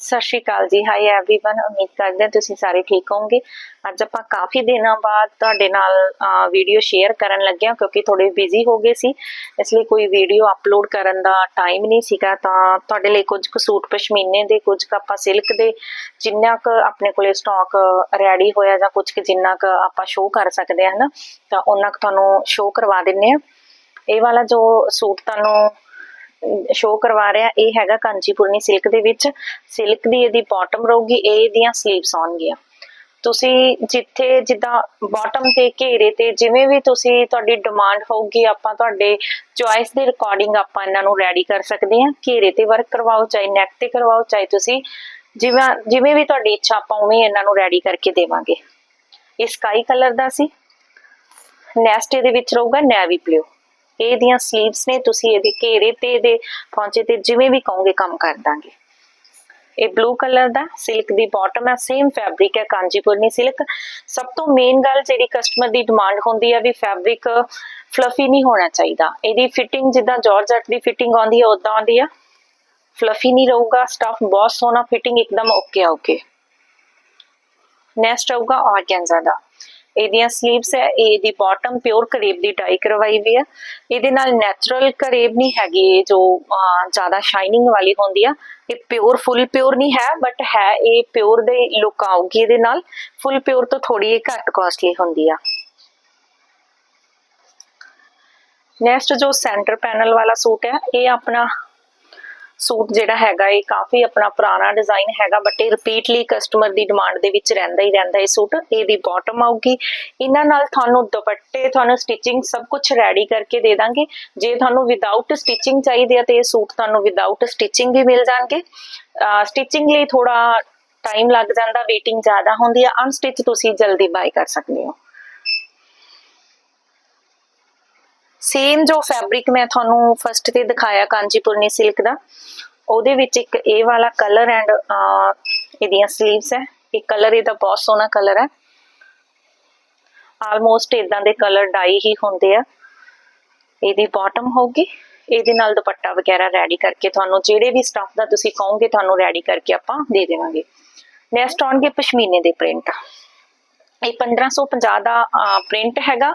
ਸਤਿ ਸ਼੍ਰੀ ਅਕਾਲ ਜੀ high everyone ਉਮੀਦ ਕਰਦੇ ਹਾਂ ਤੁਸੀਂ ਸਾਰੇ ਠੀਕ ਹੋਵੋਗੇ ਅੱਜ ਆਪਾਂ ਕਾਫੀ ਦਿਨਾਂ ਬਾਅਦ ਤੁਹਾਡੇ ਨਾਲ ਵੀਡੀਓ ਸ਼ੇਅਰ ਕਰਨ ਲੱਗੇ ਹਾਂ ਕਿਉਂਕਿ ਥੋੜੇ ਬਿਜ਼ੀ ਹੋ ਗਏ ਸੀ ਇਸ ਲਈ ਕੋਈ ਵੀਡੀਓ ਅਪਲੋਡ ਕਰਨ ਦਾ ਟਾਈਮ ਨਹੀਂ ਸੀਗਾ ਤਾਂ ਤੁਹਾਡੇ ਲਈ ਕੁਝ ਕੁ ਸੂਟ ਪਸ਼ਮੀਨੇ ਦੇ ਕੁਝ ਕੁ ਆਪਾਂ ਸਿਲਕ ਦੇ ਜਿੰਨਾ ਕੁ ਆਪਣੇ ਕੋਲੇ ਸਟਾਕ ਰੈਡੀ ਹੋਇਆ ਜਾਂ ਕੁਝ ਕੁ ਜਿੰਨਾ ਕੁ ਆਪਾਂ ਸ਼ੋਅ ਕਰ ਸਕਦੇ ਹਾਂ ਨਾ ਤਾਂ ਉਹਨਾਂ ਕੁ ਤੁਹਾਨੂੰ ਸ਼ੋਅ ਕਰਵਾ ਦਿੰਨੇ ਆ ਇਹ ਵਾਲਾ ਜੋ ਸੂਟ ਤੁਹਾਨੂੰ ਸ਼ੋ ਕਰਵਾ ਰਿਹਾ, ਇਹ ਹੈਗਾ ਕਾਂਚੀਪੁਰਨੀ ਸਿਲਕ ਦੇ ਵਿੱਚ। ਸਿਲਕ ਦੀ ਇਹਦੀ ਬਾਟਮ ਰਹੂਗੀ, ਇਹ ਇਹਦੀਆਂ 슬ੀਵਸ ਆਉਣਗੀਆਂ। ਤੁਸੀਂ ਜਿੱਥੇ ਜਿੱਦਾਂ ਬਾਟਮ ਤੇ ਘੇਰੇ ਤੇ ਜਿਵੇਂ ਵੀ ਤੁਸੀਂ ਤੁਹਾਡੀ ਡਿਮਾਂਡ ਹੋਊਗੀ, ਆਪਾਂ ਤੁਹਾਡੇ ਚੁਆਇਸ ਦੇ ਰਿਕਾਰਡਿੰਗ ਆਪਾਂ ਇਹਨਾਂ ਨੂੰ ਰੈਡੀ ਕਰ ਸਕਦੇ ਹਾਂ। ਘੇਰੇ ਤੇ ਵਰਕ ਕਰਵਾਓ, ਚਾਹੇ ਨੈਕ ਤੇ ਕਰਵਾਓ, ਚਾਹੇ ਤੁਸੀਂ ਜਿਵੇਂ ਜਿਵੇਂ ਵੀ ਤੁਹਾਡੀ ਇੱਛਾ, ਆਪਾਂ ਉਵੇਂ ਇਹਨਾਂ ਨੂੰ ਰੈਡੀ ਕਰਕੇ ਦੇਵਾਂਗੇ। ਇਹ ਸਕਾਈ ਕਲਰ ਦਾ ਸੀ। ਨੈਸਟ ਇਹਦੇ ਵਿੱਚ ਰਹੂਗਾ ਨੈਵੀ ਬਲੂ ਇਹ ਦੀਆਂ 슬ੀਵਸ ਨੇ, ਤੁਸੀਂ ਇਹਦੇ ਘੇਰੇ ਤੇ ਇਹਦੇ ਪੌਂਚੇ ਤੇ ਜਿਵੇਂ ਵੀ ਕਹੋਗੇ ਕੰਮ ਕਰ ਦਾਂਗੇ। ਇਹ ਬਲੂ ਕਲਰ ਦਾ ਸਿਲਕ ਦੀ ਬਾਟਮ ਹੈ ਸੇਮ ਫੈਬਰਿਕ ਹੈ, ਕਾਂਜੀਪੁਰਨੀ ਸਿਲਕ ਸਭ ਤੋਂ ਮੇਨ ਗੱਲ ਜਿਹੜੀ ਕਸਟਮਰ ਦੀ ਡਿਮਾਂਡ ਹੁੰਦੀ ਹੈ ਵੀ ਫੈਬਰਿਕ ਫਲਫੀ ਨਹੀਂ ਹੋਣਾ ਚਾਹੀਦਾ। ਇਹਦੀ ਫਿਟਿੰਗ ਜਿੱਦਾਂ ਜਾਰਜਟ ਦੀ ਫਿਟਿੰਗ ਆਉਂਦੀ ਹੈ ਉਦਾਂ ਆਉਂਦੀ ਹੈ ਫਲਫੀ ਨਹੀਂ ਰਹੂਗਾ ਸਟਫ ਬਹੁਤ ਸੋਹਣਾ ਫਿਟਿੰਗ ਇੱਕਦਮ ਓਕੇ ਓਕੇ ਨੈਕਸਟ ਆਊਗਾ ਆਰਗੈਂਜ਼ਾ ਦਾ। ਇਹਦੀਆਂ 슬ੀਵਸ ਹੈ, ਇਹ ਦੀ ਬਾਟਮ ਪਿਓਰ ਕਰੇਬ ਦੀ ਡਾਈ ਕਰਵਾਈ ਵੀ ਹੈ। ਇਹਦੇ ਨਾਲ ਨੈਚੁਰਲ ਕਰੇਬ ਨਹੀਂ ਹੈਗੀ ਇਹ ਜੋ ਜ਼ਿਆਦਾ ਸ਼ਾਈਨਿੰਗ ਵਾਲੀ ਹੁੰਦੀ ਆ। ਇਹ ਪਿਓਰ ਫੁੱਲ ਪਿਓਰ ਨਹੀਂ ਹੈ ਬਟ ਹੈ ਇਹ ਪਿਓਰ ਦੇ ਲੁੱਕ ਆਉਗੀ ਇਹਦੇ ਨਾਲ। ਫੁੱਲ ਪਿਓਰ ਤੋਂ ਥੋੜੀ ਘੱਟ ਕਾਸਟਲੀ ਹੁੰਦੀ ਆ। ਨੈਕਸਟ ਜੋ ਸੈਂਟਰ ਪੈਨਲ ਵਾਲਾ ਸੂਟ ਹੈ, ਇਹ ਆਪਣਾ ਸੂਟ ਜਿਹੜਾ ਹੈਗਾ, ਇਹ ਕਾਫੀ ਆਪਣਾ ਪੁਰਾਣਾ ਡਿਜ਼ਾਈਨ ਹੈਗਾ ਬਟ ਇਹ ਰਿਪੀਟਲੀ ਕਸਟਮਰ ਦੀ ਡਿਮਾਂਡ ਦੇ ਵਿੱਚ ਰਹਿੰਦਾ ਹੀ ਰਹਿੰਦਾ ਇਹ ਸੂਟ। ਇਹਦੀ ਬਾਟਮ ਆਊਗੀ। ਇਹਨਾਂ ਨਾਲ ਤੁਹਾਨੂੰ ਦੁਪੱਟੇ, ਤੁਹਾਨੂੰ ਸਟਿਚਿੰਗ ਸਭ ਕੁਝ ਰੈਡੀ ਕਰਕੇ ਦੇ ਦਾਂਗੇ। ਜੇ ਤੁਹਾਨੂੰ ਵਿਦਆਊਟ ਸਟਿਚਿੰਗ ਚਾਹੀਦੀ ਆ, ਤੇ ਇਹ ਸੂਟ ਤੁਹਾਨੂੰ ਵਿਦਆਊਟ ਸਟਿਚਿੰਗ ਵੀ ਮਿਲ ਜਾਣਗੇ। ਸਟਿਚਿੰਗ ਲਈ ਥੋੜਾ ਟਾਈਮ ਲੱਗ ਜਾਂਦਾ ਵੇਟਿੰਗ ਜ਼ਿਆਦਾ ਹੁੰਦੀ ਆ। ਅਨਸਟਿਚ ਤੁਸੀਂ ਜਲਦੀ ਬਾਈ ਕਰ ਸਕਦੇ ਹੋ। ਸੇਮ ਜੋ ਫੈਬਰਿਕ ਮੈਂ ਤੁਹਾਨੂੰ ਫਸਟ ਤੇ ਦਿਖਾਇਆ ਕਾਂਚੀਪੁਰਨੀ ਸਿਲਕ ਦਾ, ਉਹਦੇ ਵਿੱਚ ਇੱਕ ਇਹ ਵਾਲਾ ਕਲਰ ਐਂਡ ਇਹਦੀਆਂ 슬ੀਵਸ ਹੈ। ਇਹ ਕਲਰ ਇਹਦਾ ਬਹੁਤ ਸੋਹਣਾ ਕਲਰ ਹੈ। ਆਲਮੋਸਟ ਇਦਾਂ ਦੇ ਕਲਰ ਡਾਈ ਹੀ ਹੁੰਦੇ ਆ। ਇਹਦੀ ਬਾਟਮ ਹੋਗੀ ਇਹਦੇ ਨਾਲ ਦੁਪੱਟਾ ਵਗੈਰਾ ਰੈਡੀ ਕਰਕੇ ਤੁਹਾਨੂੰ ਜਿਹੜੇ ਵੀ ਸਟਾਫ ਦਾ ਤੁਸੀਂ ਕਹੋਗੇ, ਤੁਹਾਨੂੰ ਰੈਡੀ ਕਰਕੇ ਆਪਾਂ ਦੇ ਦੇਵਾਂਗੇ। ਨੈਕਸਟ ਆਉਣਗੇ ਪਸ਼ਮੀਨੇ ਦੇ ਪ੍ਰਿੰਟ ਇਹ 1550 ਦਾ ਪ੍ਰਿੰਟ ਹੈਗਾ।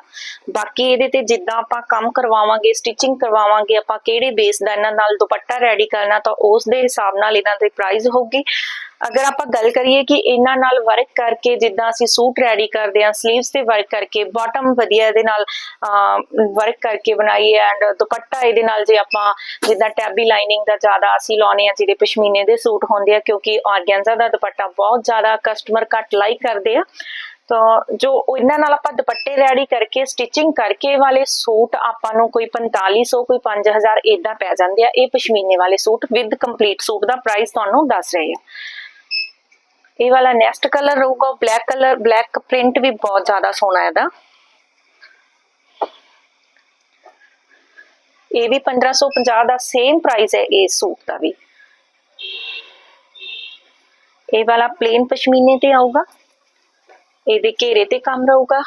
ਬਾਕੀ ਇਹਦੇ ਤੇ ਜਿੱਦਾਂ ਆਪਾਂ ਕੰਮ ਕਰਵਾਵਾਂਗੇ ਸਟਿਚਿੰਗ ਕਰਵਾਵਾਂਗੇ, ਆਪਾਂ ਕਿਹੜੇ ਬੇਸ ਦਾ ਇਹਨਾਂ ਨਾਲ ਦੁਪੱਟਾ ਰੈਡੀ ਕਰਨਾ, ਤਾਂ ਉਸ ਦੇ ਹਿਸਾਬ ਨਾਲ ਇਹਨਾਂ ਦੀ ਪ੍ਰਾਈਸ ਹੋਊਗੀ। ਅਗਰ ਆਪਾਂ ਗੱਲ ਕਰੀਏ ਕਿ ਇਹਨਾਂ ਨਾਲ ਵਰਕ ਕਰਕੇ ਜਿੱਦਾਂ ਅਸੀਂ ਸੂਟ ਰੈਡੀ ਕਰਦੇ ਆ 슬ੀਵਸ ਤੇ ਵਰਕ ਕਰਕੇ ਬਾਟਮ ਵਧੀਆ ਇਹਦੇ ਨਾਲ ਵਰਕ ਕਰਕੇ ਬਣਾਈਏ ਐਂਡ ਦੁਪੱਟਾ ਇਹਦੇ ਨਾਲ ਜੇ ਆਪਾਂ ਜਿੱਦਾਂ ਟੈਬੀ ਲਾਈਨਿੰਗ ਦਾ ਜ਼ਿਆਦਾ ਅਸੀਂ ਲਾਉਨੇ ਆ ਜਿਹੜੇ ਪਸ਼ਮੀਨੇ ਦੇ ਸੂਟ ਹੁੰਦੇ ਆ, ਕਿਉਂਕਿ ਆਰਗੈਂਜ਼ਾ ਦਾ ਦੁਪੱਟਾ ਬਹੁਤ ਜ਼ਿਆਦਾ ਕਸਟਮਰ ਘੱਟ ਲਾਈਕ ਕਰਦੇ ਆ। ਤਾਂ ਜੋ ਇਹਨਾਂ ਨਾਲ ਆਪਾਂ ਦੁਪੱਟੇ ਰੈਡੀ ਕਰਕੇ ਸਟਿਚਿੰਗ ਕਰਕੇ ਵਾਲੇ ਸੂਟ ਆਪਾਂ ਨੂੰ ਕੋਈ 4500 ਕੋਈ 5000 ਇਦਾਂ ਪੈ ਜਾਂਦੇ ਆ। ਇਹ ਪਸ਼ਮੀਨੇ ਵਾਲੇ ਸੂਟ ਵਿਦ ਕੰਪਲੀਟ ਸੂਟ ਦਾ ਪ੍ਰਾਈਸ ਤੁਹਾਨੂੰ ਦੱਸ ਰਹੇ ਆ। ਇਹ ਵਾਲਾ ਨੈਕਸਟ ਕਲਰ ਰਹੂਗਾ ਬਲੈਕ ਕਲਰ ਬਲੈਕ ਪ੍ਰਿੰਟ ਵੀ ਬਹੁਤ ਜ਼ਿਆਦਾ ਸੋਹਣਾ ਹੈ ਇਹਦਾ। ਇਹ ਵੀ 1550 ਦਾ ਸੇਮ ਪ੍ਰਾਈਸ ਹੈ ਇਸ ਸੂਟ ਦਾ ਵੀ। ਇਹ ਵਾਲਾ ਪਲੇਨ ਪਸ਼ਮੀਨੇ ਤੇ ਆਊਗਾ। ਇਹਦੇ ਘੇਰੇ ਤੇ ਕੰਮ ਰਹੂਗਾ,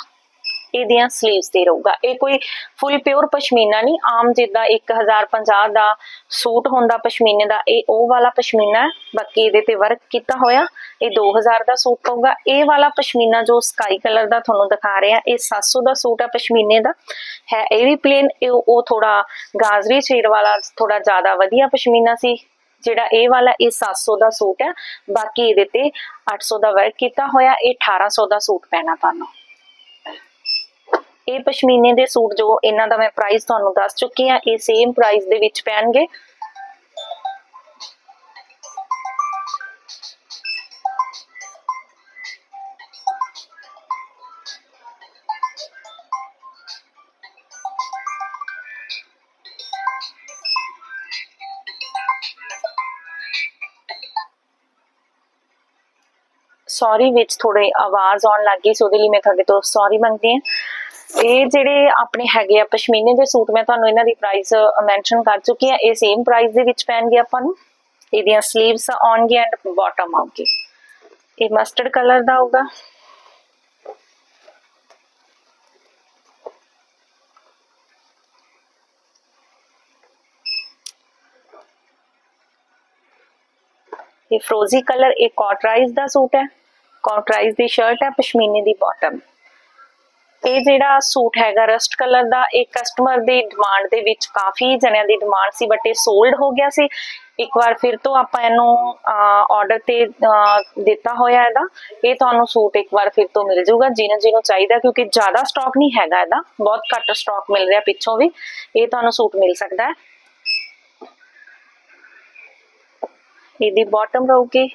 ਇਹਦੀਆਂ 슬ੀਵਸ ਤੇ ਰਹੂਗਾ। ਇਹ ਕੋਈ ਫੁੱਲ ਪਿਓਰ ਪਸ਼ਮੀਨਾ ਨਹੀਂ, ਆਮ ਜਿੱਦਾਂ 1050 ਦਾ ਸੂਟ ਹੁੰਦਾ ਪਸ਼ਮੀਨੇ ਦਾ, ਇਹ ਉਹ ਵਾਲਾ ਪਸ਼ਮੀਨਾ ਹੈ। ਬਾਕੀ ਇਹਦੇ ਤੇ ਵਰਕ ਕੀਤਾ ਹੋਇਆ, ਇਹ 2000 ਦਾ ਸੂਟ ਪਊਗਾ। ਇਹ ਵਾਲਾ ਪਸ਼ਮੀਨਾ ਜੋ ਸਕਾਈ ਕਲਰ ਦਾ ਤੁਹਾਨੂੰ ਦਿਖਾ ਰਹੇ ਆ ਇਹ 700 ਦਾ ਸੂਟ ਹੈ ਪਸ਼ਮੀਨੇ ਦਾ। ਹੈ ਇਹ ਵੀ ਪਲੇਨ ਉਹ ਥੋੜਾ ਗਾਜ਼ਰੀ ਸ਼ੇਡ ਵਾਲਾ ਥੋੜਾ ਜ਼ਿਆਦਾ ਵਧੀਆ ਪਸ਼ਮੀਨਾ ਸੀ। ਜਿਹੜਾ ਇਹ ਵਾਲਾ, ਇਹ 700 ਦਾ ਸੂਟ ਹੈ। ਬਾਕੀ ਇਹਦੇ ਤੇ 800 ਦਾ ਵਰਕ ਕੀਤਾ ਹੋਇਆ, ਇਹ 1800 ਦਾ ਸੂਟ ਪੈਣਾ ਤੁਹਾਨੂੰ। ਇਹ ਪਸ਼ਮੀਨੇ ਦੇ ਸੂਟ ਜੋ ਇਹਨਾਂ ਦਾ ਮੈਂ ਪ੍ਰਾਈਸ ਤੁਹਾਨੂੰ ਦੱਸ ਚੁੱਕੀ ਆ ਇਹ ਸੇਮ ਪ੍ਰਾਈਸ ਦੇ ਵਿੱਚ ਪੈਣਗੇ। ਸੌਰੀ ਵਿੱਚ ਥੋੜੇ ਆਵਾਜ਼ ਆਉਣ ਲੱਗ ਗਈ ਸੋ, ਉਹਦੇ ਲਈ ਮੈਂ ਤੁਹਾਡੇ ਤੋਂ ਸੌਰੀ ਮੰਗਦੀ ਹਾਂ। ਇਹ ਜਿਹੜੇ ਆਪਣੇ ਹੈਗੇ ਆ ਪਸ਼ਮੀਨੇ ਦੇ ਸੂਟ, ਮੈਂ ਤੁਹਾਨੂੰ ਇਹਨਾਂ ਦੀ ਪ੍ਰਾਈਸ ਮੈਂਸ਼ਨ ਕਰ ਚੁੱਕੀ ਹਾਂ। ਇਹ ਸੇਮ ਪ੍ਰਾਈਸ ਦੇ ਵਿੱਚ ਪੈਣਗੇ ਆਪਾਂ ਨੂੰ। ਇਹਦੀਆਂ 슬ੀਵਸ ਆਉਣਗੇ ਐਂਡ ਬਾਟਮ ਆਉਗੀ ਇਹ ਮਸਟਰਡ ਕਲਰ ਦਾ ਹੋਊਗਾ ਇਹ ਫਰੋਜ਼ੀ ਕਲਰ ਇਹ ਕਾਟਰਾਈਜ਼ ਦਾ ਸੂਟ ਹੈ। ਕਾਟਰਾਈਜ਼ ਦੀ ਸ਼ਰਟ ਹੈ, ਪਸ਼ਮੀਨੇ ਦੀ ਬਾਟਮ ਇਹ ਜਿਹੜਾ ਸੂਟ ਹੈਗਾ ਰਸਟ ਕਲਰ ਦਾ, ਇਹ ਕਸਟਮਰ ਦੀ ਡਿਮਾਂਡ ਦੇ ਵਿੱਚ ਕਾਫੀ ਜਣਿਆਂ ਦੀ ਡਿਮਾਂਡ ਸੀ ਬਟ ਇਹ ਸੋਲਡ ਹੋ ਗਿਆ ਸੀ। ਇੱਕ ਵਾਰ ਫਿਰ ਤੋਂ ਆਪਾਂ ਇਹਨੂੰ ਆਰਡਰ ਤੇ ਦਿੱਤਾ ਹੋਇਆ ਇਹਦਾ। ਇਹ ਤੁਹਾਨੂੰ ਸੂਟ ਇੱਕ ਵਾਰ ਫਿਰ ਤੋਂ ਮਿਲ ਜਾਊਗਾ, ਜਿਹਨੂੰ ਜਿਹਨੂੰ ਚਾਹੀਦਾ, ਕਿਉਂਕਿ ਜ਼ਿਆਦਾ ਸਟਾਕ ਨਹੀਂ ਹੈਗਾ ਇਹਦਾ। ਬਹੁਤ ਘੱਟ ਸਟਾਕ ਮਿਲ ਰਿਹਾ ਪਿੱਛੋਂ ਵੀ। ਇਹ ਤੁਹਾਨੂੰ ਸੂਟ ਮਿਲ ਸਕਦਾ ਹੈ। ਇਹਦੀ ਬਾਟਮ ਰਹੂਗੀ।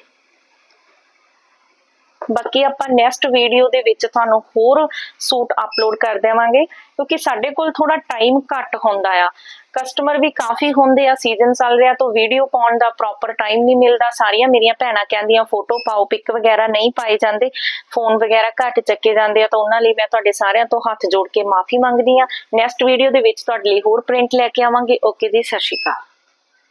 ਬਾਕੀ ਆਪਾਂ ਨੈਕਸਟ ਵੀਡੀਓ ਦੇ ਵਿੱਚ ਤੁਹਾਨੂੰ ਹੋਰ ਸੂਟ ਅਪਲੋਡ ਕਰ ਦੇਵਾਂਗੇ, ਕਿਉਂਕਿ ਸਾਡੇ ਕੋਲ ਥੋੜਾ ਟਾਈਮ ਘੱਟ ਹੁੰਦਾ ਆ। ਕਸਟਮਰ ਵੀ ਕਾਫੀ ਹੁੰਦੇ ਆ ਸੀਜ਼ਨ ਚੱਲ ਰਿਹਾ ਤਾਂ ਵੀਡੀਓ ਪਾਉਣ ਦਾ ਪ੍ਰੋਪਰ ਟਾਈਮ ਨਹੀਂ ਮਿਲਦਾ। ਸਾਰੀਆਂ ਮੇਰੀਆਂ ਭੈਣਾਂ ਕਹਿੰਦੀਆਂ ਫੋਟੋ ਪਾਓ ਪਿਕ ਵਗੈਰਾ ਨਹੀਂ ਪਾਏ ਜਾਂਦੇ। ਫੋਨ ਵਗੈਰਾ ਘੱਟ ਚੱਕੇ ਜਾਂਦੇ ਆ ਤਾਂ ਉਹਨਾਂ ਲਈ ਮੈਂ ਤੁਹਾਡੇ ਸਾਰਿਆਂ ਤੋਂ ਹੱਥ ਜੋੜ ਕੇ ਮਾਫੀ ਮੰਗਦੀ ਆ ਨੈਕਸਟ ਵੀਡੀਓ ਦੇ ਵਿੱਚ ਤੁਹਾਡੇ ਲਈ ਹੋਰ ਪ੍ਰਿੰਟ ਲੈ ਕੇ ਆਵਾਂਗੇ। ਓਕੇ ਜੀ, ਸਤਿ ਸ਼੍ਰੀ ਅਕਾਲ।